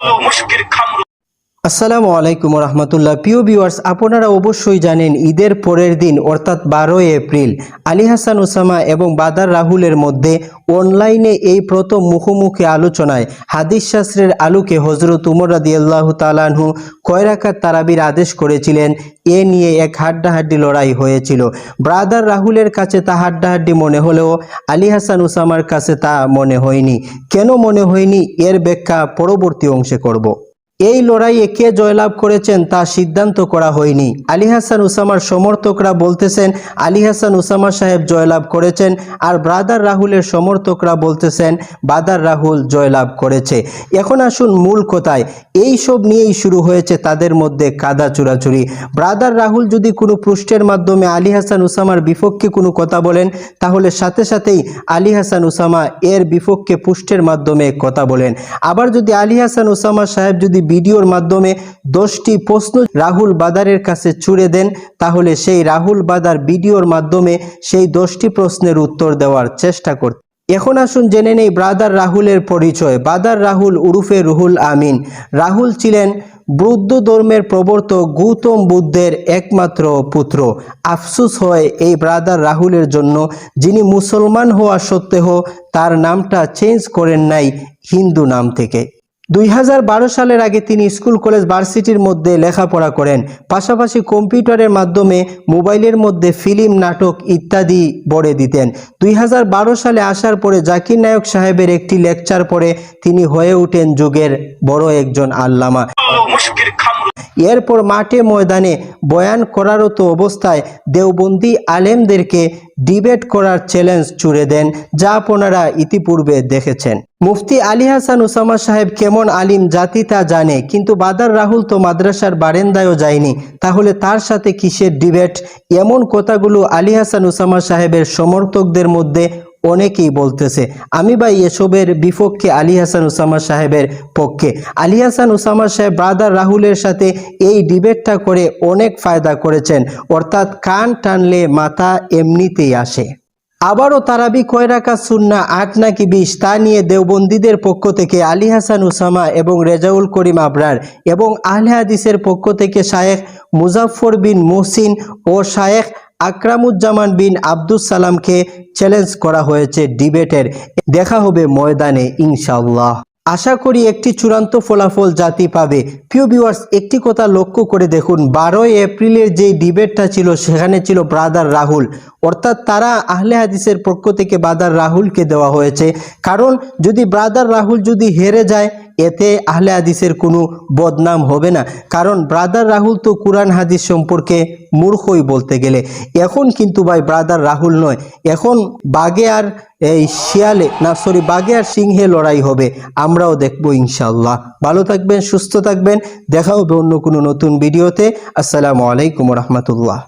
মুশকিল খামরু আসসালামু আলাইকুম রহমতুল্লাহ। প্রিয় ভিউয়ার্স, আপনারা অবশ্যই জানেন ঈদের পরের দিন, অর্থাৎ বারোই এপ্রিল, আলী হাসান ওসামা এবং বাদার রাহুলের মধ্যে অনলাইনে এই প্রথম মুখোমুখি আলোচনায় হাদিস শাস্ত্রের আলোকে হজরত উমর রাদি আল্লাহ তালানহু কয়রাকাত তারাবির আদেশ করেছিলেন, এ নিয়ে এক হাড্ডাহাড্ডি লড়াই হয়েছিল। ব্রাদার রাহুলের কাছে তা হাড্ডাহাড্ডি মনে হলেও আলী হাসান ওসামার কাছে তা মনে হয়নি। কেন মনে হয়নি? এর ব্যাখ্যা পরবর্তী অংশে করব। এই লড়াইয়ে কে জয়লাভ করেছেন তা সিদ্ধান্ত করা হয়নি। আলী হাসান উসামার সমর্থকরা বলতেছেন, আলী হাসান উসামা সাহেব জয়লাভ করেছেন আর ব্রাদার রাহুলের সমর্থকরা বলতেছেন বাদার রাহুল জয়লাভ করেছে। এখন আসুন মূল কথায়, এই সব নিয়েই শুরু হয়েছে তাদের মধ্যে কাদা চুরাচুরি। ব্রাদার রাহুল যদি কোনো পৃষ্ঠের মাধ্যমে আলী হাসান উসামার বিপক্ষে কোনো কথা বলেন, তাহলে সাথে সাথেই আলী হাসান উসামা এর বিপক্ষে পুষ্টের মাধ্যমে কথা বলেন। আবার যদি আলী হাসান উসামা সাহেব যদি ভিডিওর মাধ্যমে দশটি প্রশ্ন রাহুল বাদারের কাছে ছুড়ে দেন, তাহলে সেই রাহুল বাদার ভিডিওর মাধ্যমে সেই দশটি প্রশ্নের উত্তর দেওয়ার চেষ্টা করতে এখন আসুন জেনে নেই ব্রাদার রাহুলের পরিচয়। বাদার রাহুল উরুফে রুহুল আমিন। রাহুল ছিলেন বৌদ্ধ ধর্মের প্রবর্তক, গৌতম বুদ্ধের একমাত্র পুত্র। আফসুস হয় এই ব্রাদার রাহুলের জন্য, যিনি মুসলমান হওয়া সত্ত্বেও তার নামটা চেঞ্জ করেন নাই হিন্দু নাম থেকে। দুই হাজার বারো সালের আগে তিনি স্কুল, কলেজ, ভার্সিটির মধ্যে লেখাপড়া করেন। পাশাপাশি কম্পিউটারের মাধ্যমে মোবাইলের মধ্যে ফিল্ম, নাটক ইত্যাদি বড়ে দিতেন। দুই হাজার বারো সালে আসার পরে জাকির নায়ক সাহেবের একটি লেকচার পরে তিনি হয়ে উঠেন যুগের বড় একজন আল্লামা। এরপর মাঠে ময়দানে বয়ান করারত অবস্থায় দেওবন্দি আলেমদেরকে ডিবেট করার চ্যালেঞ্জ ছুড়ে দেন, যা আপনারা ইতিপূর্বে দেখেছেন। মুফতি আলী হাসান উসামা সাহেব কেমন আলিম জাতি তা জানে, কিন্তু বাদার রাহুল তো মাদ্রাসার বারেন্দায়ও যায়নি। তাহলে তার সাথে কিসের ডিবেট? এমন কথাগুলো আলী হাসান উসামা সাহেবের সমর্থকদের মধ্যে অনেকেই বলতেছে, আমি ভাই এসবের বিপক্ষে আলী হাসান ওসামা সাহেবের পক্ষে। আলী হাসান উসামা সাহেব ব্রাদার রাহুলের সাথে এই ডিবেটটা করে অনেক ফায়দা করেছেন। অর্থাৎ কান টানলে মাথা এমনিতেই আসে। আবারও তারাবি কয় রাখা সুন্না, আট নাকি বিশ, তা নিয়ে দেওবন্দীদের পক্ষ থেকে আলী হাসান উসামা এবং রেজাউল করিম আবরার এবং আহলে হাদিসের পক্ষ থেকে শায়েখ মুজাফর বিন মোহসিন ও শায়েখ আকরামুজ্জামান বিন আব্দুস সালামকে চ্যালেঞ্জ করা হয়েছে ডিবেটের। দেখা হবে ময়দানে, ইনশাআল্লাহ। আশা করি একটি চূড়ান্ত ফলাফল জাতি পাবে। প্রিয় ভিউয়ার্স একটি কথা লক্ষ্য করে দেখুন, বারোই এপ্রিলের যে ডিবেটটা ছিল, সেখানে ছিল ব্রাদার রাহুল। অর্থাৎ তারা আহলে হাদিসের পক্ষ থেকে ব্রাদার রাহুলকে দেওয়া হয়েছে। কারণ যদি ব্রাদার রাহুল যদি হেরে যায় এতে আহলে হাদিসের কোনো বদনাম হবে না। কারণ ব্রাদার রাহুল তো কোরআন হাদিস সম্পর্কে মূর্খই বলতে গেলে। এখন কিন্তু ভাই ব্রাদার রাহুল নয়। এখন বাগে আর এই শিয়ালে, না সরি বাগে আর সিংহে লড়াই হবে। আমরাও দেখব ইনশাল্লাহ ভালো থাকবেন, সুস্থ থাকবেন। দেখা হবে অন্য কোনো নতুন ভিডিওতে। আসসালামু আলাইকুম রহমতুল্লাহ।